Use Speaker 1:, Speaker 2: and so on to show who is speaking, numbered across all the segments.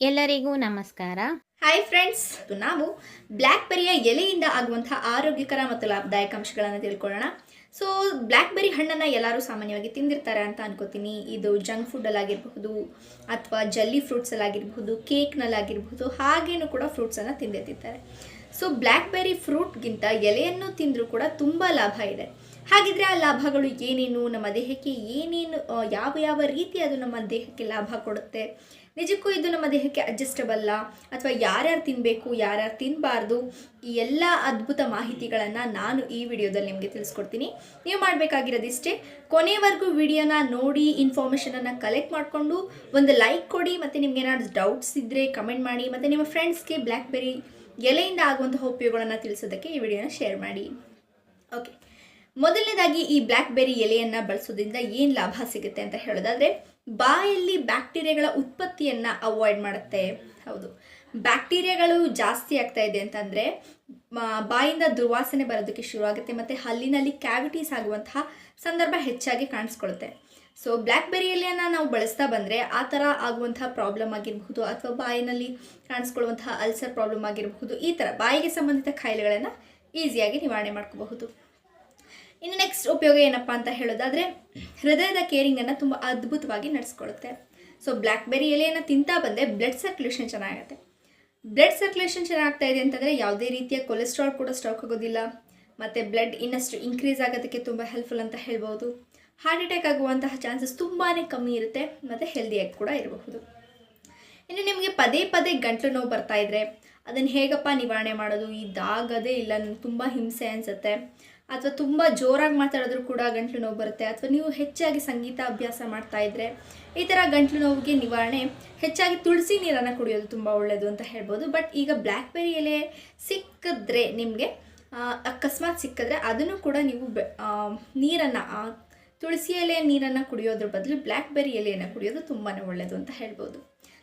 Speaker 1: ಎಲ್ಲರಿಗೂ ನಮಸ್ಕಾರ.
Speaker 2: Hi friends ನಾವು ಬ್ಲ್ಯಾಕ್ ಬೆರಿಯ ಎಲೆಯಿಂದ ಆಗುವಂತಹ ಆರೋಗ್ಯಕರ ಮತ್ತು ಲಾಭದಾಯಕ ಅಂಶಗಳನ್ನು ತಿಳ್ಕೊಳ್ಳೋಣ. ಸೊ ಬ್ಲ್ಯಾಕ್ ಬೆರಿ ಹಣ್ಣನ್ನು ಎಲ್ಲರೂ ಸಾಮಾನ್ಯವಾಗಿ ತಿಂದಿರ್ತಾರೆ ಅಂತ ಅನ್ಕೋತೀನಿ. ಇದು ಜಂಕ್ ಫುಡ್ಡಲ್ಲಾಗಿರಬಹುದು ಅಥವಾ ಜಲ್ಲಿ ಫ್ರೂಟ್ಸಲ್ಲಾಗಿರಬಹುದು ಕೇಕ್ನಲ್ಲಾಗಿರಬಹುದು ಹಾಗೇನೂ ಕೂಡ ಫ್ರೂಟ್ಸನ್ನು ತಿಂದಿರ್ತಿದ್ದಾರೆ ಸೊ ಬ್ಲ್ಯಾಕ್ ಬೆರಿ ಫ್ರೂಟ್ಗಿಂತ ಎಲೆಯನ್ನು ತಿಂದರೂ ಕೂಡ ತುಂಬ ಲಾಭ ಇದೆ. ಹಾಗಿದ್ರೆ ಆ ಲಾಭಗಳು ಏನೇನು, ನಮ್ಮ ದೇಹಕ್ಕೆ ಏನೇನು ಯಾವ ಯಾವ ರೀತಿ ಅದು ನಮ್ಮ ದೇಹಕ್ಕೆ ಲಾಭ ಕೊಡುತ್ತೆ ನಿಜಕ್ಕೂ ಇದು ನಮ್ಮ ದೇಹಕ್ಕೆ ಅಡ್ಜಸ್ಟಬಲ್ಲ ಅಥವಾ ಯಾರ್ಯಾರು ತಿನ್ನಬೇಕು ಯಾರ್ಯಾರು ತಿನ್ನಬಾರ್ದು ಈ ಎಲ್ಲ ಅದ್ಭುತ ಮಾಹಿತಿಗಳನ್ನು ನಾನು ಈ ವಿಡಿಯೋದಲ್ಲಿ ನಿಮಗೆ ತಿಳಿಸ್ಕೊಡ್ತೀನಿ. ನೀವು ಮಾಡಬೇಕಾಗಿರೋದಿಷ್ಟೇ, ಕೊನೆವರೆಗೂ ವಿಡಿಯೋನ ನೋಡಿ ಇನ್ಫಾರ್ಮೇಷನನ್ನು ಕಲೆಕ್ಟ್ ಮಾಡಿಕೊಂಡು ಒಂದು ಲೈಕ್ ಕೊಡಿ, ಮತ್ತು ನಿಮ್ಗೆ ಏನಾದ್ರು ಡೌಟ್ಸ್ ಇದ್ದರೆ ಕಮೆಂಟ್ ಮಾಡಿ, ಮತ್ತು ನಿಮ್ಮ ಫ್ರೆಂಡ್ಸ್ಗೆ ಬ್ಲ್ಯಾಕ್ಬೆರಿ ಎಲೆಯಿಂದ ಆಗುವಂತಹ ಉಪಯೋಗಗಳನ್ನು ತಿಳಿಸೋದಕ್ಕೆ ಈ ವಿಡಿಯೋನ ಶೇರ್ ಮಾಡಿ. ಓಕೆ ಮೊದಲನೇದಾಗಿ ಈ ಬ್ಲ್ಯಾಕ್ಬೆರಿ ಎಲೆಯನ್ನು ಬಳಸೋದ್ರಿಂದ ಏನು ಲಾಭ ಸಿಗುತ್ತೆ ಅಂತ ಹೇಳೋದಾದ್ರೆ ಬಾಯಲ್ಲಿ ಬ್ಯಾಕ್ಟೀರಿಯಾಗಳ ಉತ್ಪತ್ತಿಯನ್ನು ಅವಾಯ್ಡ್ ಮಾಡುತ್ತೆ. ಹೌದು. ಬ್ಯಾಕ್ಟೀರಿಯಾಗಳು ಜಾಸ್ತಿ ಆಗ್ತಾ ಇದೆ ಅಂತಂದರೆ ಬಾಯಿಂದ ದುರ್ವಾಸನೆ ಬರೋದಕ್ಕೆ ಶುರುವಾಗುತ್ತೆ ಮತ್ತು ಹಲ್ಲಿನಲ್ಲಿ ಕ್ಯಾವಿಟೀಸ್ ಆಗುವಂತಹ ಸಂದರ್ಭ ಹೆಚ್ಚಾಗಿ ಕಾಣಿಸ್ಕೊಳ್ಳುತ್ತೆ. ಸೊ ಬ್ಲ್ಯಾಕ್ ಬೆರಿ ನಾವು ಬಳಸ್ತಾ ಬಂದರೆ ಆ ಥರ ಆಗುವಂತಹ ಪ್ರಾಬ್ಲಮ್ ಆಗಿರಬಹುದು ಅಥವಾ ಬಾಯಿನಲ್ಲಿ ಕಾಣಿಸ್ಕೊಳ್ಳುವಂತಹ ಅಲ್ಸರ್ ಪ್ರಾಬ್ಲಮ್ ಆಗಿರಬಹುದು ಈ ಥರ ಬಾಯಿಗೆ ಸಂಬಂಧಿತ ಕಾಯಿಲೆಗಳನ್ನು ಈಸಿಯಾಗಿ ನಿವಾರಣೆ ಮಾಡ್ಕೋಬಹುದು. ಇನ್ನು ನೆಕ್ಸ್ಟ್ ಉಪಯೋಗ ಏನಪ್ಪ ಅಂತ ಹೇಳೋದಾದರೆ, ಹೃದಯದ ಕೇರಿಂಗನ್ನು ತುಂಬ ಅದ್ಭುತವಾಗಿ ನಡೆಸ್ಕೊಳ್ಳುತ್ತೆ ಸೊ ಬ್ಲ್ಯಾಕ್ಬೆರಿ ಎಲೆಯನ್ನು ತಿಂತಾ ಬಂದರೆ ಬ್ಲಡ್ ಸರ್ಕ್ಯುಲೇಷನ್ ಚೆನ್ನಾಗುತ್ತೆ. ಬ್ಲಡ್ ಸರ್ಕ್ಯುಲೇಷನ್ ಚೆನ್ನಾಗ್ತಾ ಇದೆ ಅಂತಂದರೆ ಯಾವುದೇ ರೀತಿಯ ಕೊಲೆಸ್ಟ್ರಾಲ್ ಕೂಡ ಸ್ಟಾಕ್ ಆಗೋದಿಲ್ಲ. ಮತ್ತು ಬ್ಲಡ್ ಇನ್ನಷ್ಟು ಇನ್ಕ್ರೀಸ್ ಆಗೋದಕ್ಕೆ ತುಂಬ ಹೆಲ್ಪ್ಫುಲ್ ಅಂತ ಹೇಳ್ಬೋದು. ಹಾರ್ಟ್ ಅಟ್ಯಾಕ್ ಆಗುವಂತಹ ಚಾನ್ಸಸ್ ತುಂಬಾ ಕಮ್ಮಿ ಇರುತ್ತೆ, ಮತ್ತು ಹೆಲ್ದಿಯಾಗಿ ಕೂಡ ಇರಬಹುದು. ಇನ್ನು ನಿಮಗೆ ಪದೇ ಪದೇ ಗಂಟಲು ನೋವು ಬರ್ತಾ ಇದ್ದರೆ ಅದನ್ನು ಹೇಗಪ್ಪ ನಿವಾರಣೆ ಮಾಡೋದು? ಇದಾಗದೇ ಇಲ್ಲ ನನಗೆ ತುಂಬ ಹಿಂಸೆ ಅನಿಸುತ್ತೆ. ಅಥವಾ ತುಂಬ ಜೋರಾಗಿ ಮಾತಾಡಿದ್ರು ಕೂಡ ಗಂಟ್ಲು ನೋವು ಬರುತ್ತೆ, ಅಥವಾ ನೀವು ಹೆಚ್ಚಾಗಿ ಸಂಗೀತ ಅಭ್ಯಾಸ ಮಾಡ್ತಾ ಇದ್ರೆ ಈ ಥರ ಗಂಟ್ಲು ನೋವಿಗೆ ನಿವಾರಣೆ, ಹೆಚ್ಚಾಗಿ ತುಳಸಿ ನೀರನ್ನು ಕುಡಿಯೋದು ತುಂಬ ಒಳ್ಳೆಯದು ಅಂತ ಹೇಳ್ಬೋದು. ಬಟ್ ಈಗ ಬ್ಲ್ಯಾಕ್ಬೆರಿ ಎಲೆ ಸಿಕ್ಕಿದ್ರೆ ನಿಮಗೆ ಅಕಸ್ಮಾತ್ ಸಿಕ್ಕಿದ್ರೆ ಅದನ್ನು ಕೂಡ ನೀವು ನೀರನ್ನು ತುಳಸಿ ಎಲೆ ನೀರನ್ನು ಕುಡಿಯೋದ್ರ ಬದಲು ಬ್ಲ್ಯಾಕ್ಬೆರಿ ಎಲೆಯನ್ನು ಕುಡಿಯೋದು ತುಂಬಾ ಒಳ್ಳೆಯದು ಅಂತ ಹೇಳ್ಬೋದು.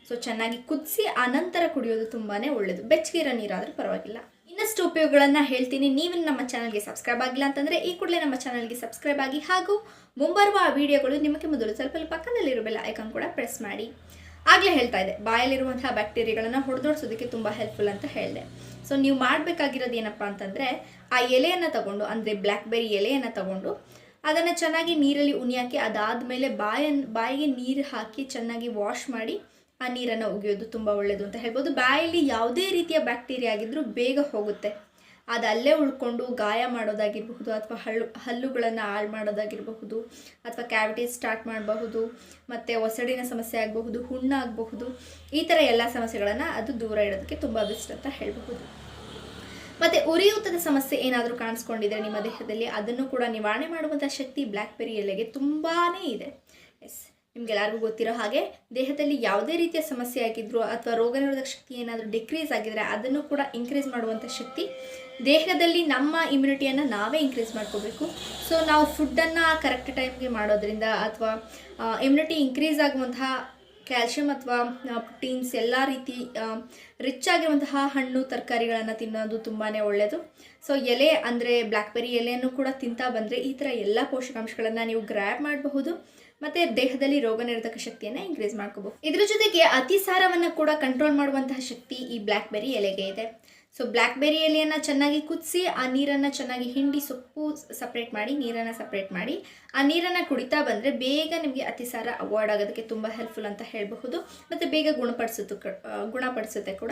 Speaker 2: ಸೊ ಚೆನ್ನಾಗಿ ಕುದಿಸಿ ಆನಂತರ ಕುಡಿಯೋದು ತುಂಬಾ ಒಳ್ಳೆಯದು ಬೆಚ್ಚಗಿರೋ ನೀರಾದರೂ ಪರವಾಗಿಲ್ಲ. ಇನ್ನಷ್ಟು ಉಪಯೋಗಗಳನ್ನು ಹೇಳ್ತೀನಿ. ನೀವು ನಮ್ಮ ಚಾನಲ್ಗೆ ಸಬ್ಸ್ಕ್ರೈಬ್ ಆಗಿಲ್ಲ ಅಂತಂದರೆ ಈ ಕೂಡಲೇ ನಮ್ಮ ಚಾನಲ್ಗೆ ಸಬ್ಸ್ಕ್ರೈಬ್ ಆಗಿ ಹಾಗೂ ಮುಂಬರುವ ಆ ವಿಡಿಯೋಗಳು ನಿಮಗೆ ಮೊದಲು ಸ್ವಲ್ಪ ಪಕ್ಕದಲ್ಲಿರೋ ಬೆಲ್ಲ ಐಕಾನ್ ಕೂಡ ಪ್ರೆಸ್ ಮಾಡಿ. ಆಗಲೇ ಹೇಳ್ತಾ ಇದೆ ಬಾಯಲ್ಲಿರುವಂತಹ ಬ್ಯಾಕ್ಟೀರಿಯಾಗಳನ್ನು ಹೊಡೆದೋಡ್ಸೋದಕ್ಕೆ ತುಂಬ ಹೆಲ್ಪ್ಫುಲ್ ಅಂತ ಹೇಳಿದೆ. ಸೊ ನೀವು ಮಾಡಬೇಕಾಗಿರೋದು ಏನಪ್ಪ ಅಂತಂದರೆ, ಆ ಎಲೆಯನ್ನು ತಗೊಂಡು, ಅಂದರೆ ಬ್ಲ್ಯಾಕ್ಬೆರಿ ಎಲೆಯನ್ನು ತಗೊಂಡು, ಅದನ್ನು ಚೆನ್ನಾಗಿ ನೀರಲ್ಲಿ ಉಣಿಯಾಕಿ ಅದಾದಮೇಲೆ ಬಾಯನ್, ಬಾಯಿಗೆ ನೀರು ಹಾಕಿ ಚೆನ್ನಾಗಿ ವಾಶ್ ಮಾಡಿ ಆ ನೀರನ್ನು ಉಗಿಯೋದು ತುಂಬ ಒಳ್ಳೆಯದು ಅಂತ ಹೇಳ್ಬೋದು. ಬಾಯಲ್ಲಿ ಯಾವುದೇ ರೀತಿಯ ಬ್ಯಾಕ್ಟೀರಿಯಾ ಆಗಿದ್ದರೂ ಬೇಗ ಹೋಗುತ್ತೆ. ಅದು ಅಲ್ಲೇ ಉಳ್ಕೊಂಡು ಗಾಯ ಮಾಡೋದಾಗಿರಬಹುದು ಅಥವಾ ಹಲ್ಲು, ಹಲ್ಲುಗಳನ್ನು ಹಾಳು ಮಾಡೋದಾಗಿರಬಹುದು ಅಥವಾ ಕ್ಯಾವಿಟೀಸ್ ಸ್ಟಾರ್ಟ್ ಮಾಡಬಹುದು, ಮತ್ತು ಒಸಡಿನ ಸಮಸ್ಯೆ ಆಗಬಹುದು ಹುಣ್ಣಾಗಬಹುದು ಈ ಥರ ಎಲ್ಲ ಸಮಸ್ಯೆಗಳನ್ನು ಅದು ದೂರ ಇಡೋದಕ್ಕೆ ತುಂಬ ಬೆಸ್ಟ್ ಅಂತ ಹೇಳಬಹುದು. ಮತ್ತು ಉರಿಯೂತದ ಸಮಸ್ಯೆ ಏನಾದರೂ ಕಾಣಿಸ್ಕೊಂಡಿದ್ರೆ ನಿಮ್ಮ ದೇಹದಲ್ಲಿ ಅದನ್ನು ಕೂಡ ನಿವಾರಣೆ ಮಾಡುವಂಥ ಶಕ್ತಿ ಬ್ಲ್ಯಾಕ್ಬೆರಿ ಎಲೆಗೆ ತುಂಬಾ ಇದೆ. ಎಸ್ ನಿಮ್ಗೆಲ್ಲರಿಗೂ ಗೊತ್ತಿರೋ ಹಾಗೆ ದೇಹದಲ್ಲಿ ಯಾವುದೇ ರೀತಿಯ ಸಮಸ್ಯೆ ಆಗಿದ್ರು ಅಥವಾ ರೋಗನಿರೋಧಕ ಶಕ್ತಿ ಏನಾದರೂ ಡಿಕ್ರೀಸ್ ಆಗಿದ್ರೆ ಅದನ್ನು ಕೂಡ ಇನ್ಕ್ರೀಸ್ ಮಾಡುವಂಥ ಶಕ್ತಿ ದೇಹದಲ್ಲಿ ನಮ್ಮ ಇಮ್ಯುನಿಟಿಯನ್ನು ನಾವೇ ಇನ್ಕ್ರೀಸ್ ಮಾಡ್ಕೋಬೇಕು. ಸೊ ನಾವು ಫುಡ್ಡನ್ನು ಕರೆಕ್ಟ್ ಟೈಮ್ಗೆ ಮಾಡೋದ್ರಿಂದ ಅಥವಾ ಇಮ್ಯುನಿಟಿ ಇನ್ಕ್ರೀಸ್ ಆಗುವಂತಹ ಕ್ಯಾಲ್ಶಿಯಂ ಅಥವಾ ಪ್ರೋಟೀನ್ಸ್ ಎಲ್ಲ ರೀತಿ ರಿಚ್ ಆಗಿರುವಂತಹ ಹಣ್ಣು, ತರಕಾರಿಗಳನ್ನು ತಿನ್ನೋದು ತುಂಬಾ ಒಳ್ಳೆಯದು ಸೊ ಎಲೆ ಅಂದರೆ ಬ್ಲ್ಯಾಕ್ಬೆರಿ ಎಲೆಯನ್ನು ಕೂಡ ತಿಂತಾ ಬಂದರೆ ಈ ಥರ ಎಲ್ಲ ಪೋಷಕಾಂಶಗಳನ್ನು ನೀವು ಗ್ರ್ಯಾಬ್ ಮಾಡಬಹುದು. ಮತ್ತು ದೇಹದಲ್ಲಿ ರೋಗ ನಿರೋಧಕ ಶಕ್ತಿಯನ್ನ ಇನ್ಕ್ರೀಸ್ ಮಾಡ್ಕೋಬಹುದು. ಇದ್ರ ಜೊತೆಗೆ ಅತಿಸಾರವನ್ನ ಕೂಡ ಕಂಟ್ರೋಲ್ ಮಾಡುವಂತಹ ಶಕ್ತಿ ಈ ಬ್ಲ್ಯಾಕ್ಬೆರಿ ಎಲೆಗೆ ಇದೆ. ಸೊ ಬ್ಲ್ಯಾಕ್ಬೆರಿ ಎಲೆಯನ್ನು ಚೆನ್ನಾಗಿ ಕುದಿಸಿ, ಆ ನೀರನ್ನು ಚೆನ್ನಾಗಿ ಹಿಂಡಿ ಸೊಪ್ಪು ಸಪ್ರೇಟ್ ಮಾಡಿ, ನೀರನ್ನು ಸಪ್ರೇಟ್ ಮಾಡಿ, ಆ ನೀರನ್ನು ಕುಡಿತಾ ಬಂದರೆ ಬೇಗ ನಿಮಗೆ ಅತಿಸಾರ ಅವಾಯ್ಡ್ ಆಗೋದಕ್ಕೆ ತುಂಬ ಹೆಲ್ಪ್ಫುಲ್ ಅಂತ ಹೇಳಬಹುದು. ಮತ್ತು ಬೇಗ ಗುಣಪಡಿಸುತ್ತೆ ಗುಣಪಡಿಸುತ್ತೆ ಕೂಡ.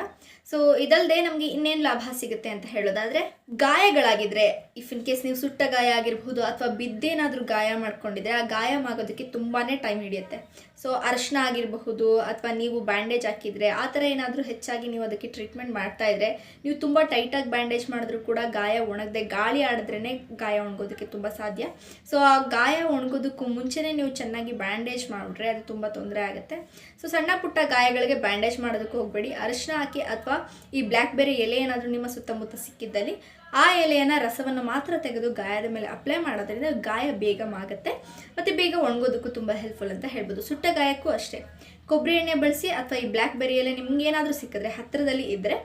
Speaker 2: ಸೊ ಇದಲ್ಲದೆ ನಮಗೆ ಇನ್ನೇನು ಲಾಭ ಸಿಗುತ್ತೆ ಅಂತ ಹೇಳೋದಾದರೆ ಗಾಯಗಳಾಗಿದ್ದರೆ ಇಫ್ ಇನ್ ಕೇಸ್ ನೀವು ಸುಟ್ಟ ಗಾಯ ಆಗಿರಬಹುದು ಅಥವಾ ಬಿದ್ದೇನಾದರೂ ಗಾಯ ಮಾಡ್ಕೊಂಡಿದ್ರೆ, ಆ ಗಾಯ ಆಗೋದಕ್ಕೆ ತುಂಬಾ ಟೈಮ್ ಹಿಡಿಯುತ್ತೆ. ಸೊ ಅರಶಿನ ಆಗಿರಬಹುದು ಅಥವಾ ನೀವು ಬ್ಯಾಂಡೇಜ್ ಹಾಕಿದರೆ, ಆ ಥರ ಏನಾದರೂ ಹೆಚ್ಚಾಗಿ ನೀವು ಅದಕ್ಕೆ ಟ್ರೀಟ್ಮೆಂಟ್ ಮಾಡ್ತಾ ಇದ್ರೆ ತುಂಬ ಟೈಟಾಗಿ ಬ್ಯಾಂಡೇಜ್ ಮಾಡಿದ್ರೂ ಕೂಡ ಗಾಯ ಒಣಗದೆ, ಗಾಳಿ ಆಡಿದ್ರೇ ಗಾಯ ಒಣಗೋದಕ್ಕೆ ತುಂಬ ಸಾಧ್ಯ. ಸೊ ಆ ಗಾಯ ಒಣಗೋದಕ್ಕೂ ಮುಂಚೆನೇ ನೀವು ಚೆನ್ನಾಗಿ ಬ್ಯಾಂಡೇಜ್ ಮಾಡಿಬಿಟ್ರೆ ಅದು ತುಂಬ ತೊಂದರೆ ಆಗುತ್ತೆ. ಸೊ ಸಣ್ಣ ಪುಟ್ಟ ಗಾಯಗಳಿಗೆ ಬ್ಯಾಂಡೇಜ್ ಮಾಡೋದಕ್ಕೆ ಹೋಗಬೇಡಿ. ಅರಿಶಿನ ಹಾಕಿ ಅಥವಾ ಈ ಬ್ಲ್ಯಾಕ್ ಬೆರಿ ಎಲೆ ಏನಾದರೂ ನಿಮ್ಮ ಸುತ್ತಮುತ್ತ ಸಿಕ್ಕಿದ್ದಲ್ಲಿ ಆ ಎಲೆಯನ್ನು ರಸವನ್ನು ಮಾತ್ರ ತೆಗೆದು ಗಾಯದ ಮೇಲೆ ಅಪ್ಲೈ ಮಾಡೋದ್ರಿಂದ ಗಾಯ ಬೇಗ ಆಗುತ್ತೆ ಮತ್ತು ಬೇಗ ಒಣಗೋದಕ್ಕೂ ತುಂಬ ಹೆಲ್ಪ್ಫುಲ್ ಅಂತ ಹೇಳ್ಬೋದು. ಸುಟ್ಟ ಗಾಯಕ್ಕೂ ಅಷ್ಟೇ. ಕೊಬ್ಬರಿ ಎಣ್ಣೆ ಬಳಸಿ ಅಥವಾ ಈ ಬ್ಲ್ಯಾಕ್ ಬೆರಿ ಎಲೆ ನಿಮ್ಗೆ ಏನಾದರೂ ಸಿಕ್ಕಿದ್ರೆ ಹತ್ತಿರದಲ್ಲಿ ಇದ್ದರೆ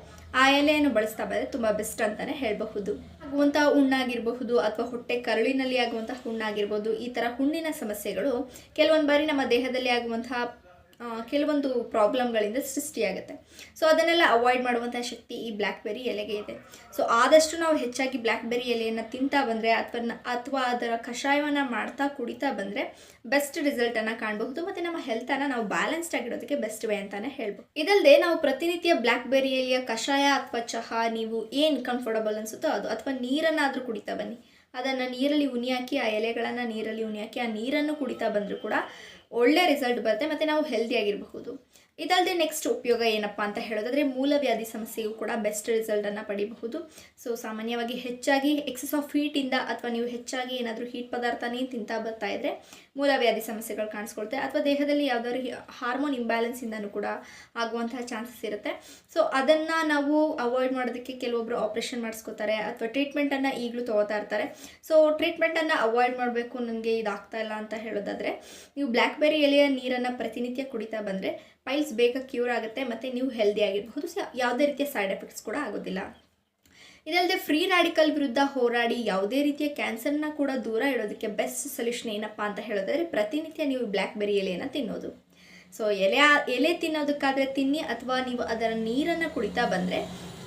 Speaker 2: ಆ ಎಲೆಯನ್ನು ಬಳಸ್ತಾ ಬಂದರೆ ತುಂಬ ಬೆಸ್ಟ್ ಅಂತಲೇ ಹೇಳಬಹುದು. ಆಗುವಂತಹ ಹುಣ್ಣಾಗಿರಬಹುದು ಅಥವಾ ಹೊಟ್ಟೆ ಕರುಳಿನಲ್ಲಿ ಆಗುವಂತಹ ಹುಣ್ಣಾಗಿರ್ಬೋದು, ಈ ಥರ ಹುಣ್ಣಿನ ಸಮಸ್ಯೆಗಳು ಕೆಲವೊಂದು ಬಾರಿ ನಮ್ಮ ದೇಹದಲ್ಲಿ ಆಗುವಂತಹ ಕೆಲವೊಂದು ಪ್ರಾಬ್ಲಮ್ಗಳಿಂದ ಸೃಷ್ಟಿಯಾಗುತ್ತೆ. ಸೊ ಅದನ್ನೆಲ್ಲ ಅವಾಯ್ಡ್ ಮಾಡುವಂಥ ಶಕ್ತಿ ಈ ಬ್ಲ್ಯಾಕ್ಬೆರಿ ಎಲೆಗೆ ಇದೆ. ಸೊ ಆದಷ್ಟು ನಾವು ಹೆಚ್ಚಾಗಿ ಬ್ಲ್ಯಾಕ್ಬೆರಿ ಎಲೆಯನ್ನು ತಿಂತಾ ಬಂದರೆ ಅಥವಾ ಅಥವಾ ಅದರ ಕಷಾಯವನ್ನು ಮಾಡ್ತಾ ಕುಡಿತಾ ಬಂದರೆ ಬೆಸ್ಟ್ ರಿಸಲ್ಟನ್ನು ಕಾಣಬಹುದು ಮತ್ತು ನಮ್ಮ ಹೆಲ್ತನ್ನು ನಾವು ಬ್ಯಾಲೆನ್ಸ್ಡ್ ಆಗಿಡೋದಕ್ಕೆ ಬೆಸ್ಟ್ ವೇ ಅಂತಲೇ ಹೇಳ್ಬೋದು. ಇದಲ್ಲದೆ ನಾವು ಪ್ರತಿನಿತ್ಯ ಬ್ಲ್ಯಾಕ್ಬೆರಿ ಎಲೆಯ ಕಷಾಯ ಅಥವಾ ಚಹಾ ನೀವು ಏನು ಕಂಫರ್ಟಬಲ್ ಅನಿಸುತ್ತೋ ಅದು, ಅಥವಾ ನೀರನ್ನಾದರೂ ಕುಡಿತಾ ಬನ್ನಿ. ಅದನ್ನು ನೀರಲ್ಲಿ ಉನಿ ಹಾಕಿ ಆ ಎಲೆಗಳನ್ನು ನೀರಲ್ಲಿ ಉನಿ ಹಾಕಿ ಆ ನೀರನ್ನು ಕುಡಿತಾ ಬಂದರೂ ಕೂಡ ಒಳ್ಳೆ ರಿಸಲ್ಟ್ ಬರುತ್ತೆ ಮತ್ತು ನಾವು ಹೆಲ್ದಿಯಾಗಿರಬಹುದು ಇದಲ್ಲದೆ ನೆಕ್ಸ್ಟ್ ಉಪಯೋಗ ಏನಪ್ಪ ಅಂತ ಹೇಳೋದಾದರೆ ಮೂಲವ್ಯಾಧಿ ಸಮಸ್ಯೆಗೂ ಕೂಡ ಬೆಸ್ಟ್ ರಿಸಲ್ಟನ್ನು ಪಡಿಬಹುದು. ಸೊ ಸಾಮಾನ್ಯವಾಗಿ ಹೆಚ್ಚಾಗಿ ಎಕ್ಸಸ್ ಆಫ್ ಹೀಟಿಂದ ಅಥವಾ ನೀವು ಹೆಚ್ಚಾಗಿ ಏನಾದರೂ ಹೀಟ್ ಪದಾರ್ಥನೇ ತಿಂತಾ ಬರ್ತಾ ಇದ್ದರೆ ಮೂಲವ್ಯಾಧಿ ಸಮಸ್ಯೆಗಳು ಕಾಣಿಸ್ಕೊಳ್ತೆ ಅಥವಾ ದೇಹದಲ್ಲಿ ಯಾವುದಾದ್ರು ಹಾರ್ಮೋನ್ ಇಂಬ್ಯಾಲೆನ್ಸಿಂದನೂ ಕೂಡ ಆಗುವಂತಹ ಚಾನ್ಸಸ್ ಇರುತ್ತೆ. ಸೊ ಅದನ್ನು ನಾವು ಅವಾಯ್ಡ್ ಮಾಡೋದಕ್ಕೆ ಕೆಲವೊಬ್ಬರು ಆಪ್ರೇಷನ್ ಮಾಡಿಸ್ಕೋತಾರೆ ಅಥವಾ ಟ್ರೀಟ್ಮೆಂಟನ್ನು ಈಗಲೂ ತೊಗೋತಾ ಇರ್ತಾರೆ. ಸೊ ಟ್ರೀಟ್ಮೆಂಟನ್ನು ಅವಾಯ್ಡ್ ಮಾಡಬೇಕು ನನಗೆ ಇದಾಗ್ತಾ ಇಲ್ಲ ಅಂತ ಹೇಳೋದಾದರೆ, ನೀವು ಬ್ಲ್ಯಾಕ್ಬೆರಿ ಎಲೆಯ ನೀರನ್ನು ಪ್ರತಿನಿತ್ಯ ಕುಡಿತಾ ಬಂದರೆ ಪೈಲ್ಸ್ ಬೇಗ ಕ್ಯೂರ್ ಆಗುತ್ತೆ ಮತ್ತು ನೀವು ಹೆಲ್ದಿ ಆಗಿರಬಹುದು. ಯಾವುದೇ ರೀತಿಯ ಸೈಡ್ ಎಫೆಕ್ಟ್ಸ್ ಕೂಡ ಆಗೋದಿಲ್ಲ. ಇದಲ್ಲದೆ ಫ್ರೀ ರಾಡಿಕಲ್ ವಿರುದ್ಧ ಹೋರಾಡಿ ಯಾವುದೇ ರೀತಿಯ ಕ್ಯಾನ್ಸರ್ನ ಕೂಡ ದೂರ ಇಡೋದಕ್ಕೆ ಬೆಸ್ಟ್ ಸೊಲ್ಯೂಷನ್ ಏನಪ್ಪ ಅಂತ ಹೇಳೋದಾದರೆ ಪ್ರತಿನಿತ್ಯ ನೀವು ಬ್ಲ್ಯಾಕ್ ಬೆರಿ ಎಲೆಯನ್ನು ತಿನ್ನೋದು. ಸೊ ಎಲೆ ಎಲೆ ತಿನ್ನೋದಕ್ಕಾದರೆ ತಿನ್ನಿ ಅಥವಾ ನೀವು ಅದರ ನೀರನ್ನು ಕುಡಿತಾ ಬಂದರೆ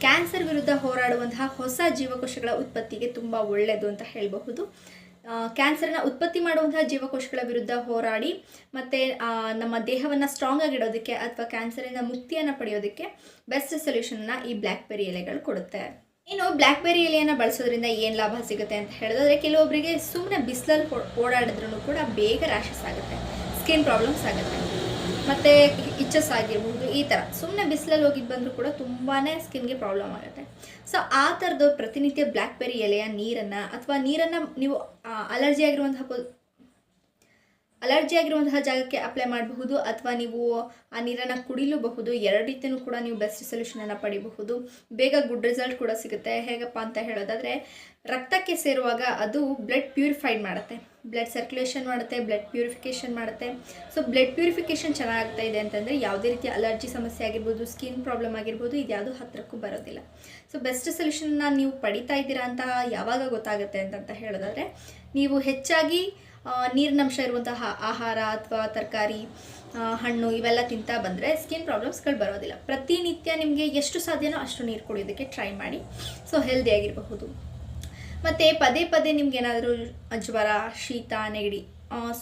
Speaker 2: ಕ್ಯಾನ್ಸರ್ ವಿರುದ್ಧ ಹೋರಾಡುವಂತಹ ಹೊಸ ಜೀವಕೋಶಗಳ ಉತ್ಪತ್ತಿಗೆ ತುಂಬ ಒಳ್ಳೆಯದು ಅಂತ ಹೇಳಬಹುದು. ಕ್ಯಾನ್ಸರ್ನ ಉತ್ಪತ್ತಿ ಮಾಡುವಂತಹ ಜೀವಕೋಶಗಳ ವಿರುದ್ಧ ಹೋರಾಡಿ, ಮತ್ತು ನಮ್ಮ ದೇಹವನ್ನು ಸ್ಟ್ರಾಂಗ್ ಆಗಿಡೋದಕ್ಕೆ ಅಥವಾ ಕ್ಯಾನ್ಸರಿಂದ ಮುಕ್ತಿಯನ್ನು ಪಡೆಯೋದಕ್ಕೆ ಬೆಸ್ಟ್ ಸೊಲ್ಯೂಷನ್ನ ಈ ಬ್ಲ್ಯಾಕ್ಬೆರಿ ಎಲೆಗಳು ಕೊಡುತ್ತೆ. ಇನ್ನು ಬ್ಲ್ಯಾಕ್ಬೆರಿ ಎಲೆಯನ್ನು ಬಳಸೋದ್ರಿಂದ ಏನು ಲಾಭ ಸಿಗುತ್ತೆ ಅಂತ ಹೇಳಿದ್ರೆ ಕೆಲವೊಬ್ಬರಿಗೆ ಸುಮ್ಮನೆ ಬಿಸಿಲಲ್ಲಿ ಓಡಾಡಿದ್ರೂ ಕೂಡ ಬೇಗ ರ್ಯಾಷಸ್ ಆಗುತ್ತೆ ಸ್ಕಿನ್ ಪ್ರಾಬ್ಲಮ್ಸ್ ಆಗುತ್ತೆ. ಮತ್ತು ಇಚ್ಚಸ್ ಆಗಿರ್ಬೋದು ಈ ಥರ ಸುಮ್ಮನೆ ಬಿಸಿಲಲ್ಲಿ ಹೋಗಿದ್ದು ಬಂದರೂ ಕೂಡ ತುಂಬಾ ಸ್ಕಿನ್ಗೆ ಪ್ರಾಬ್ಲಮ್ ಆಗುತ್ತೆ. ಸೊ ಆ ಥರದ್ದು ಪ್ರತಿನಿತ್ಯ ಬ್ಲ್ಯಾಕ್ಬೆರಿ ಎಲೆಯ ನೀರನ್ನು ಅಥವಾ ನೀರನ್ನು ನೀವು ಅಲರ್ಜಿ ಆಗಿರುವಂತಹ ಅಲರ್ಜಿ ಆಗಿರುವಂತಹ ಜಾಗಕ್ಕೆ ಅಪ್ಲೈ ಮಾಡಬಹುದು ಅಥವಾ ನೀವು ಆ ನೀರನ್ನು ಕುಡಿಲೂಬಹುದು. ಎರಡು ರೀತಿಯೂ ಕೂಡ ನೀವು ಬೆಸ್ಟ್ ಸೊಲ್ಯೂಷನನ್ನು ಪಡಿಬಹುದು. ಬೇಗ ಗುಡ್ ರಿಸಲ್ಟ್ ಕೂಡ ಸಿಗುತ್ತೆ. ಹೇಗಪ್ಪ ಅಂತ ಹೇಳೋದಾದರೆ, ರಕ್ತಕ್ಕೆ ಸೇರುವಾಗ ಅದು ಬ್ಲಡ್ ಪ್ಯೂರಿಫೈಡ್ ಮಾಡುತ್ತೆ. ಬ್ಲಡ್ ಸರ್ಕ್ಯುಲೇಷನ್ ಮಾಡುತ್ತೆ ಬ್ಲಡ್ ಪ್ಯೂರಿಫಿಕೇಷನ್ ಮಾಡುತ್ತೆ. ಸೊ ಬ್ಲಡ್ ಪ್ಯೂರಿಫಿಕೇಷನ್ ಚೆನ್ನಾಗ್ತಾ ಇದೆ ಅಂತಂದರೆ ಯಾವುದೇ ರೀತಿಯ ಅಲರ್ಜಿ ಸಮಸ್ಯೆ ಆಗಿರ್ಬೋದು ಸ್ಕಿನ್ ಪ್ರಾಬ್ಲಮ್ ಆಗಿರ್ಬೋದು ಇದ್ಯಾವುದು ಹತ್ತಿರಕ್ಕೂ ಬರೋದಿಲ್ಲ. ಸೊ ಬೆಸ್ಟ್ ಸೊಲ್ಯೂಷನ್ನ ನೀವು ಪಡಿತಾ ಇದ್ದೀರಾ ಅಂತ ಯಾವಾಗ ಗೊತ್ತಾಗುತ್ತೆ ಅಂತಂತ ಹೇಳೋದಾದರೆ, ನೀವು ಹೆಚ್ಚಾಗಿ ನೀರಿನಂಶ ಇರುವಂತಹ ಆಹಾರ ಅಥವಾ ತರಕಾರಿ ಹಣ್ಣು ಇವೆಲ್ಲ ತಿಂತಾ ಬಂದರೆ ಸ್ಕಿನ್ ಪ್ರಾಬ್ಲಮ್ಸ್ಗಳು ಬರೋದಿಲ್ಲ. ಪ್ರತಿನಿತ್ಯ ನಿಮಗೆ ಎಷ್ಟು ಸಾಧ್ಯನೋ ಅಷ್ಟು ನೀರು ಕುಡಿಯೋದಕ್ಕೆ ಟ್ರೈ ಮಾಡಿ. ಸೊ ಹೆಲ್ದಿಯಾಗಿರಬಹುದು ಮತ್ತು ಪದೇ ಪದೇ ನಿಮ್ಗೆ ಏನಾದರೂ ಜ್ವರ, ಶೀತ, ನೆಗಡಿ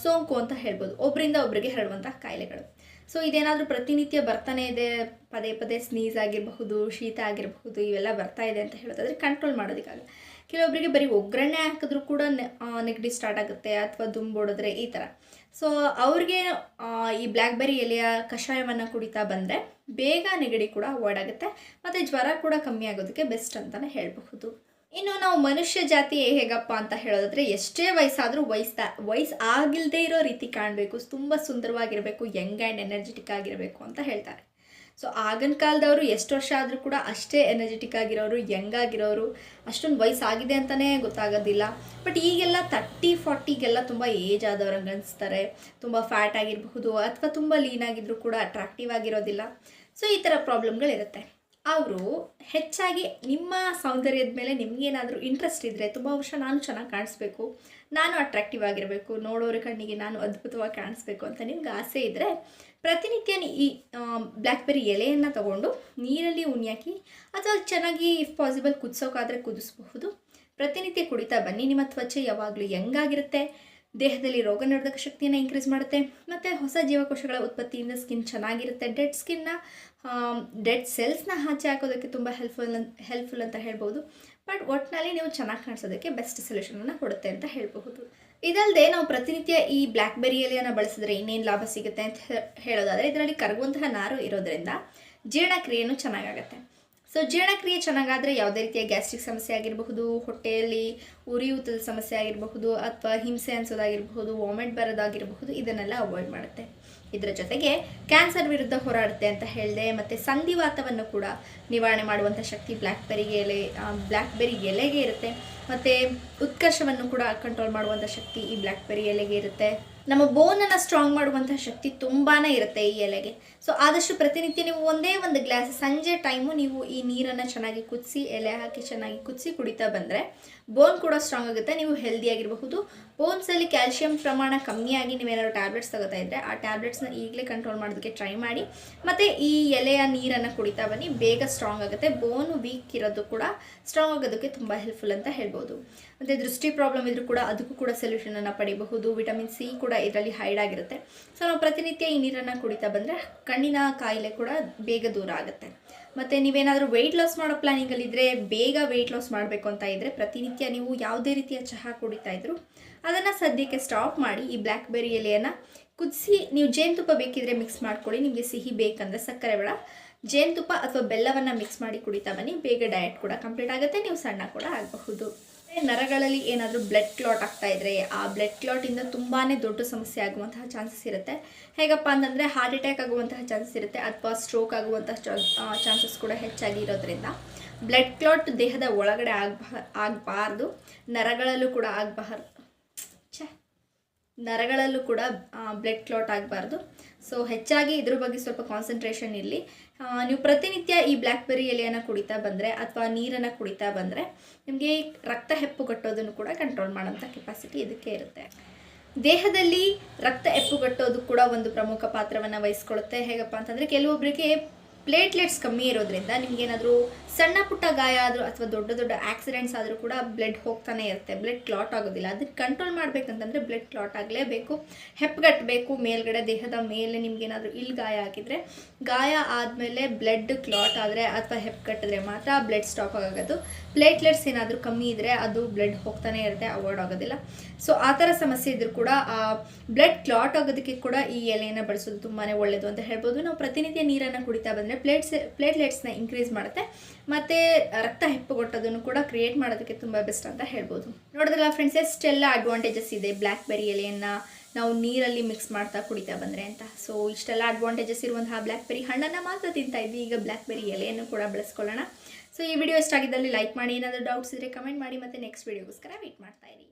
Speaker 2: ಸೋಂಕು ಅಂತ ಹೇಳ್ಬೋದು. ಒಬ್ಬರಿಂದ ಒಬ್ಬರಿಗೆ ಹರಡುವಂತಹ ಕಾಯಿಲೆಗಳು. ಸೊ ಇದೇನಾದರೂ ಪ್ರತಿನಿತ್ಯ ಬರ್ತಾನೆ ಇದೆ, ಪದೇ ಪದೇ ಸ್ನೀಸ್ ಆಗಿರಬಹುದು, ಶೀತ ಆಗಿರಬಹುದು, ಇವೆಲ್ಲ ಬರ್ತಾ ಇದೆ ಅಂತ ಹೇಳೋದಾದರೆ ಕಂಟ್ರೋಲ್ ಮಾಡೋದಕ್ಕಾಗಲ್ಲ. ಕೆಲವೊಬ್ಬರಿಗೆ ಬರೀ ಒಗ್ಗರಣೆ ಹಾಕಿದ್ರೂ ಕೂಡ ನೆಗಡಿ ಸ್ಟಾರ್ಟ್ ಆಗುತ್ತೆ ಅಥವಾ ದುಂಬೋಡಿದ್ರೆ ಈ ಥರ ಸೊ ಅವ್ರಿಗೆ ಈ ಬ್ಲ್ಯಾಕ್ಬೆರಿ ಎಲೆಯ ಕಷಾಯವನ್ನು ಕುಡಿತಾ ಬಂದರೆ ಬೇಗ ನೆಗಡಿ ಕೂಡ ಅವಾಯ್ಡ್ ಆಗುತ್ತೆ ಮತ್ತು ಜ್ವರ ಕೂಡ ಕಮ್ಮಿ ಆಗೋದಕ್ಕೆ ಬೆಸ್ಟ್ ಅಂತಲೇ ಹೇಳಬಹುದು. ಇನ್ನು ನಾವು ಮನುಷ್ಯ ಜಾತಿ ಹೇಗಪ್ಪ ಅಂತ ಹೇಳೋದಾದ್ರೆ ಎಷ್ಟೇ ವಯಸ್ಸಾದರೂ ವಯಸ್ಸ, ವಯಸ್ಸು ಆಗಿಲ್ಲದೆ ಇರೋ ರೀತಿ ಕಾಣಬೇಕು, ತುಂಬ ಸುಂದರವಾಗಿರಬೇಕು ಯಂಗ್ ಆ್ಯಂಡ್ ಎನರ್ಜೆಟಿಕ್ ಆಗಿರಬೇಕು ಅಂತ ಹೇಳ್ತಾರೆ. ಸೊ ಆಗಿನ ಕಾಲದವರು ಎಷ್ಟು ವರ್ಷ ಆದರೂ ಕೂಡ ಅಷ್ಟೇ ಎನರ್ಜೆಟಿಕ್ ಆಗಿರೋರು ಯಂಗ್ ಆಗಿರೋರು, ಅಷ್ಟೊಂದು ವಯಸ್ಸಾಗಿದೆ ಅಂತಲೇ ಗೊತ್ತಾಗೋದಿಲ್ಲ. ಬಟ್ ಈಗೆಲ್ಲ ತರ್ಟಿ ಫಾರ್ಟಿಗೆಲ್ಲ ತುಂಬ ಏಜ್ ಆದವ್ರಂಗೆ ಅನಿಸ್ತಾರೆ. ತುಂಬ ಫ್ಯಾಟ್ ಆಗಿರಬಹುದು ಅಥವಾ ತುಂಬ ಲೀನ್ ಆಗಿದ್ರೂ ಕೂಡ ಅಟ್ರಾಕ್ಟಿವ್ ಆಗಿರೋದಿಲ್ಲ. ಸೊ ಈ ಥರ ಪ್ರಾಬ್ಲಮ್ಗಳಿರುತ್ತೆ ಅವರು ಹೆಚ್ಚಾಗಿ ನಿಮ್ಮ ಸೌಂದರ್ಯದ ಮೇಲೆ ನಿಮಗೇನಾದರೂ ಇಂಟ್ರೆಸ್ಟ್ ಇದ್ದರೆ ತುಂಬ ವರ್ಷ ನಾನು ಚೆನ್ನಾಗಿ ಕಾಣಿಸ್ಬೇಕು, ನಾನು ಅಟ್ರಾಕ್ಟಿವ್ ಆಗಿರಬೇಕು, ನೋಡೋರ ಕಣ್ಣಿಗೆ ನಾನು ಅದ್ಭುತವಾಗಿ ಕಾಣಿಸ್ಬೇಕು ಅಂತ ನಿಮ್ಗೆ ಆಸೆ ಇದ್ದರೆ ಪ್ರತಿನಿತ್ಯ ಈ ಬ್ಲ್ಯಾಕ್ಬೆರಿ ಎಲೆಯನ್ನು ತಗೊಂಡು ನೀರಲ್ಲಿ ಉಣ್ಯಾಕಿ ಅಥವಾ ಚೆನ್ನಾಗಿ ಇಫ್ ಪಾಸಿಬಲ್ ಕುದಿಸೋಕಾದರೆ ಕುದಿಸಬಹುದು. ಪ್ರತಿನಿತ್ಯ ಕುಡಿತಾ ಬನ್ನಿ. ನಿಮ್ಮ ತ್ವಚೆ ಯಾವಾಗಲೂ ಹೆಂಗಾಗಿರುತ್ತೆ ದೇಹದಲ್ಲಿ ರೋಗ ನಿರೋಧಕ ಶಕ್ತಿಯನ್ನು ಇನ್ಕ್ರೀಸ್ ಮಾಡುತ್ತೆ. ಮತ್ತು ಹೊಸ ಜೀವಕೋಶಗಳ ಉತ್ಪತ್ತಿಯಿಂದ ಸ್ಕಿನ್ ಚೆನ್ನಾಗಿರುತ್ತೆ. ಡೆಡ್ ಸ್ಕಿನ್ನ ಡೆಡ್ ಸೆಲ್ಸ್ನ ಆಚೆ ಹಾಕೋದಕ್ಕೆ ತುಂಬ ಹೆಲ್ಪ್ಫುಲ್ ಹೆಲ್ಪ್ಫುಲ್ ಅಂತ ಹೇಳ್ಬೋದು ಬಟ್ ಒಟ್ಟಿನಲ್ಲಿ ನೀವು ಚೆನ್ನಾಗಿ ಕಾಣಿಸೋದಕ್ಕೆ ಬೆಸ್ಟ್ ಸೊಲ್ಯೂಷನನ್ನು ಕೊಡುತ್ತೆ ಅಂತ ಹೇಳಬಹುದು. ಇದಲ್ಲದೆ ನಾವು ಪ್ರತಿನಿತ್ಯ ಈ ಬ್ಲ್ಯಾಕ್ಬೆರಿ ಎಲೆಯನ್ನು ಬಳಸಿದ್ರೆ ಇನ್ನೇನು ಲಾಭ ಸಿಗುತ್ತೆ ಅಂತ ಹೇಳೋದಾದರೆ ಇದರಲ್ಲಿ ಕರಗುವಂತಹ ನಾರು ಇರೋದ್ರಿಂದ ಜೀರ್ಣಕ್ರಿಯೆನೂ ಚೆನ್ನಾಗಾಗತ್ತೆ. ಸೊ ಜೀರ್ಣಕ್ರಿಯೆ ಚೆನ್ನಾಗಾದರೆ ಯಾವುದೇ ರೀತಿಯ ಗ್ಯಾಸ್ಟ್ರಿಕ್ ಸಮಸ್ಯೆ ಆಗಿರಬಹುದು, ಹೊಟ್ಟೆಯಲ್ಲಿ ಉರಿಯೂತದ ಸಮಸ್ಯೆ ಆಗಿರಬಹುದು, ಅಥವಾ ಹಿಂಸೆ ಅನಿಸೋದಾಗಿರಬಹುದು, ವಾಮಿಟ್ ಬರೋದಾಗಿರಬಹುದು, ಇದನ್ನೆಲ್ಲ ಅವಾಯ್ಡ್ ಮಾಡುತ್ತೆ. ಇದರ ಜೊತೆಗೆ ಕ್ಯಾನ್ಸರ್ ವಿರುದ್ಧ ಹೋರಾಡುತ್ತೆ ಅಂತ ಹೇಳಿದೆ, ಮತ್ತು ಸಂಧಿವಾತವನ್ನು ಕೂಡ ನಿವಾರಣೆ ಮಾಡುವಂಥ ಶಕ್ತಿ ಬ್ಲ್ಯಾಕ್ ಬೆರಿಗೆ ಎಲೆ ಬ್ಲ್ಯಾಕ್ಬೆರಿ ಎಲೆಗೆ ಇರುತ್ತೆ. ಮತ್ತು ಉತ್ಕರ್ಷವನ್ನು ಕೂಡ ಕಂಟ್ರೋಲ್ ಮಾಡುವಂಥ ಶಕ್ತಿ ಈ ಬ್ಲ್ಯಾಕ್ ಬೆರಿ ಎಲೆಗೆ ಇರುತ್ತೆ. ನಮ್ಮ ಬೋನನ್ನು ಸ್ಟ್ರಾಂಗ್ ಮಾಡುವಂಥ ಶಕ್ತಿ ತುಂಬಾ ಇರುತ್ತೆ ಈ ಎಲೆಗೆ. ಸೊ ಆದಷ್ಟು ಪ್ರತಿನಿತ್ಯ ನೀವು ಒಂದೇ ಒಂದು ಗ್ಲಾಸ್ ಸಂಜೆ ಟೈಮು ನೀವು ಈ ನೀರನ್ನು ಚೆನ್ನಾಗಿ ಕುದಿಸಿ, ಎಲೆ ಹಾಕಿ ಚೆನ್ನಾಗಿ ಕುದಿಸಿ ಕುಡಿತಾ ಬಂದರೆ ಬೋನ್ ಕೂಡ ಸ್ಟ್ರಾಂಗ್ ಆಗುತ್ತೆ, ನೀವು ಹೆಲ್ದಿಯಾಗಿರಬಹುದು ಬೋನ್ಸಲ್ಲಿ ಕ್ಯಾಲ್ಶಿಯಂ ಪ್ರಮಾಣ ಕಮ್ಮಿಯಾಗಿ ನೀವೇನಾದ್ರು ಟ್ಯಾಬ್ಲೆಟ್ಸ್ ತಗೋತಾ ಇದ್ದರೆ ಆ ಟ್ಯಾಬ್ಲೆಟ್ಸ್ನ ಈಗಲೇ ಕಂಟ್ರೋಲ್ ಮಾಡೋದಕ್ಕೆ ಟ್ರೈ ಮಾಡಿ. ಮತ್ತು ಈ ಎಲೆಯ ನೀರನ್ನು ಕುಡಿತಾ ಬನ್ನಿ, ಬೇಗ ಸ್ಟ್ರಾಂಗ್ ಆಗುತ್ತೆ. ಬೋನು ವೀಕ್ ಇರೋದು ಕೂಡ ಸ್ಟ್ರಾಂಗ್ ಆಗೋದಕ್ಕೆ ತುಂಬ ಹೆಲ್ಪ್ಫುಲ್ ಅಂತ ಹೇಳ್ಬೋದು. ಮತ್ತು ದೃಷ್ಟಿ ಪ್ರಾಬ್ಲಮ್ ಇದ್ರೂ ಕೂಡ ಅದಕ್ಕೂ ಕೂಡ ಸೊಲ್ಯೂಷನನ್ನು ಪಡಿಬಹುದು. ವಿಟಮಿನ್ ಸಿ ಕೂಡ ಇದರಲ್ಲಿ ಹೈಡ್ ಆಗಿರುತ್ತೆ. ಸೊ ನಾವು ಪ್ರತಿನಿತ್ಯ ಈ ನೀರನ್ನು ಕುಡಿತಾ ಬಂದರೆ ಕಣ್ಣಿನ ಕಾಯಿಲೆ ಕೂಡ ಬೇಗ ದೂರ ಆಗುತ್ತೆ. ಮತ್ತು ನೀವೇನಾದರೂ ವೆಯ್ಟ್ ಲಾಸ್ ಮಾಡೋ ಪ್ಲಾನಿಂಗಲ್ಲಿದ್ದರೆ ಬೇಗ ವೆಯ್ಟ್ ಲಾಸ್ ಮಾಡಬೇಕು ಅಂತ ಇದ್ದರೆ ಪ್ರತಿನಿತ್ಯ ನೀವು ಯಾವುದೇ ರೀತಿಯ ಚಹಾ ಕುಡಿತಾ ಇದ್ರು ಅದನ್ನು ಸದ್ಯಕ್ಕೆ ಸ್ಟಾಪ್ ಮಾಡಿ ಈ ಬ್ಲ್ಯಾಕ್ ಬೆರಿ ಎಲೆಯನ್ನು ಕುದಿಸಿ ನೀವು ಜೇನುತುಪ್ಪ ಬೇಕಿದ್ರೆ ಮಿಕ್ಸ್ ಮಾಡ್ಕೊಳ್ಳಿ. ನಿಮಗೆ ಸಿಹಿ ಬೇಕಂದರೆ ಸಕ್ಕರೆ ಬೇಡ. ಜೇನುತುಪ್ಪ ಅಥವಾ ಬೆಲ್ಲವನ್ನು ಮಿಕ್ಸ್ ಮಾಡಿ ಕುಡಿತಾ ಬನ್ನಿ. ಬೇಗ ಡಯಟ್ ಕೂಡ ಕಂಪ್ಲೀಟ್ ಆಗುತ್ತೆ. ನೀವು ಸಣ್ಣ ಕೂಡ ಆಗಬಹುದು. ನರಗಳಲ್ಲಿ ಏನಾದರೂ ಬ್ಲಡ್ ಕ್ಲಾಟ್ ಆಗ್ತಾ ಇದ್ರೆ, ಆ ಬ್ಲಡ್ ಕ್ಲಾಟಿಂದ ತುಂಬಾ ದೊಡ್ಡ ಸಮಸ್ಯೆ ಆಗುವಂತಹ ಚಾನ್ಸಸ್ ಇರುತ್ತೆ. ಹೇಗಪ್ಪ ಅಂತಂದರೆ ಹಾರ್ಟ್ ಅಟ್ಯಾಕ್ ಆಗುವಂತಹ ಚಾನ್ಸಸ್ ಇರುತ್ತೆ ಅಥವಾ ಸ್ಟ್ರೋಕ್ ಆಗುವಂತಹ ಚಾನ್ಸಸ್ ಕೂಡ ಹೆಚ್ಚಾಗಿ ಇರೋದ್ರಿಂದ. ಬ್ಲಡ್ ಕ್ಲಾಟ್ ದೇಹದ ಒಳಗಡೆ ಆಗಬಾರದು ಆಗಬಾರ್ದು. ನರಗಳಲ್ಲೂ ಕೂಡ ಆಗಬಾರ್ದು. ಛೆ, ನರಗಳಲ್ಲೂ ಕೂಡ ಬ್ಲಡ್ ಕ್ಲಾಟ್ ಆಗಬಾರ್ದು. ಸೊ ಹೆಚ್ಚಾಗಿ ಇದ್ರ ಬಗ್ಗೆ ಸ್ವಲ್ಪ ಕಾನ್ಸಂಟ್ರೇಷನ್ ಇರಲಿ. ನೀವು ಪ್ರತಿನಿತ್ಯ ಈ ಬ್ಲ್ಯಾಕ್ಬೆರಿ ಎಲೆಯನ್ನು ಕುಡಿತಾ ಬಂದರೆ ಅಥವಾ ನೀರನ್ನು ಕುಡಿತಾ ಬಂದರೆ ನಿಮಗೆ ರಕ್ತ ಹೆಪ್ಪುಗಟ್ಟೋದನ್ನು ಕೂಡ ಕಂಟ್ರೋಲ್ ಮಾಡೋಂಥ ಕೆಪಾಸಿಟಿ ಇದಕ್ಕೆ ಇರುತ್ತೆ. ದೇಹದಲ್ಲಿ ರಕ್ತ ಹೆಪ್ಪುಗಟ್ಟೋದು ಕೂಡ ಒಂದು ಪ್ರಮುಖ ಪಾತ್ರವನ್ನು ವಹಿಸ್ಕೊಳ್ಳುತ್ತೆ ಹೇಗಪ್ಪ ಅಂತಂದರೆ ಕೆಲವೊಬ್ಬರಿಗೆ ಪ್ಲೇಟ್ಲೆಟ್ಸ್ ಕಮ್ಮಿ ಇರೋದ್ರಿಂದ ನಿಮ್ಗೇನಾದರೂ ಸಣ್ಣ ಪುಟ್ಟ ಗಾಯ ಆದರೂ ಅಥವಾ ದೊಡ್ಡ ದೊಡ್ಡ ಆಕ್ಸಿಡೆಂಟ್ಸ್ ಆದರೂ ಕೂಡ ಬ್ಲಡ್ ಹೋಗ್ತಾನೆ ಇರುತ್ತೆ. ಬ್ಲಡ್ ಕ್ಲಾಟ್ ಆಗೋದಿಲ್ಲ. ಅದಕ್ಕೆ ಕಂಟ್ರೋಲ್ ಮಾಡಬೇಕಂತಂದರೆ ಬ್ಲಡ್ ಕ್ಲಾಟ್ ಆಗಲೇಬೇಕು. ಹೆಪ್ಪಗಟ್ಟಬೇಕು ಮೇಲ್ಗಡೆ ದೇಹದ ಮೇಲೆ ನಿಮ್ಗೇನಾದರೂ ಇಲ್ಲಿ ಗಾಯ ಆಗಿದ್ರೆ, ಗಾಯ ಆದಮೇಲೆ ಬ್ಲಡ್ ಕ್ಲಾಟ್ ಆದರೆ ಅಥವಾ ಹೆಪ್ಪಗಟ್ಟಿದ್ರೆ ಮಾತ್ರ ಬ್ಲಡ್ ಸ್ಟಾಪ್ ಆಗೋದು. ಪ್ಲೇಟ್ಲೆಟ್ಸ್ ಏನಾದರೂ ಕಮ್ಮಿ ಇದ್ದರೆ ಅದು ಬ್ಲಡ್ ಹೋಗ್ತಾನೆ ಇರುತ್ತೆ ಅವಾಯ್ಡ್ ಆಗೋದಿಲ್ಲ. ಸೊ ಆ ಥರ ಸಮಸ್ಯೆ ಇದ್ರೂ ಕೂಡ ಬ್ಲಡ್ ಕ್ಲಾಟ್ ಆಗೋದಕ್ಕೆ ಕೂಡ ಈ ಎಲೆಯನ್ನು ಬಳಸೋದು ತುಂಬಾ ಒಳ್ಳೆಯದು ಅಂತ ಹೇಳ್ಬೋದು. ನಾವು ಪ್ರತಿನಿತ್ಯ ನೀರನ್ನು ಕುಡಿತಾ ಬಂದರೆ ಪ್ಲೇಟ್ಸ್ ಪ್ಲೇಟ್ಲೆಟ್ಸ್ನ ಇನ್ಕ್ರೀಸ್ ಮಾಡುತ್ತೆ. ಮತ್ತು ರಕ್ತ ಹೆಪ್ಪುಗೊಟ್ಟೋದನ್ನು ಕೂಡ ಕ್ರಿಯೇಟ್ ಮಾಡೋದಕ್ಕೆ ತುಂಬ ಬೆಸ್ಟ್ ಅಂತ ಹೇಳ್ಬೋದು. ನೋಡಿದ್ರಲ್ಲ ಫ್ರೆಂಡ್ಸ್ ಎಷ್ಟೆಲ್ಲ ಅಡ್ವಾಂಟೇಜಸ್ ಇದೆ ಬ್ಲ್ಯಾಕ್ ಬೆರಿ ಎಲೆಯನ್ನು ನಾವು ನೀರಲ್ಲಿ ಮಿಕ್ಸ್ ಮಾಡ್ತಾ ಕುಡಿತಾ ಬಂದರೆ ಅಂತ. ಸೊ ಇಷ್ಟೆಲ್ಲ ಅಡ್ವಾಂಟೇಜಸ್ ಇರುವಂತಹ ಬ್ಲ್ಯಾಕ್ ಬೆರಿ ಹಣ್ಣನ್ನು ಮಾತ್ರ ತಿಂತಾ ಇದ್ವಿ. ಈಗ ಬ್ಲ್ಯಾಕ್ ಬೆರಿ ಎಲೆಯನ್ನು ಕೂಡ ಬಳಸ್ಕೊಳ್ಳೋಣ. ಸೊ ಈ ವಿಡಿಯೋ ಇಷ್ಟ ಆಗಿದ್ದಲ್ಲಿ ಲೈಕ್ ಮಾಡಿ. ಏನಾದರೂ ಡೌಟ್ಸ್ ಇದ್ದರೆ ಕಮೆಂಟ್ ಮಾಡಿ. ಮತ್ತು ನೆಕ್ಸ್ಟ್ ವಿಡಿಯೋಗೋಸ್ಕರ ವೆಯ್ಟ್ ಮಾಡ್ತಾ ಇರಿ.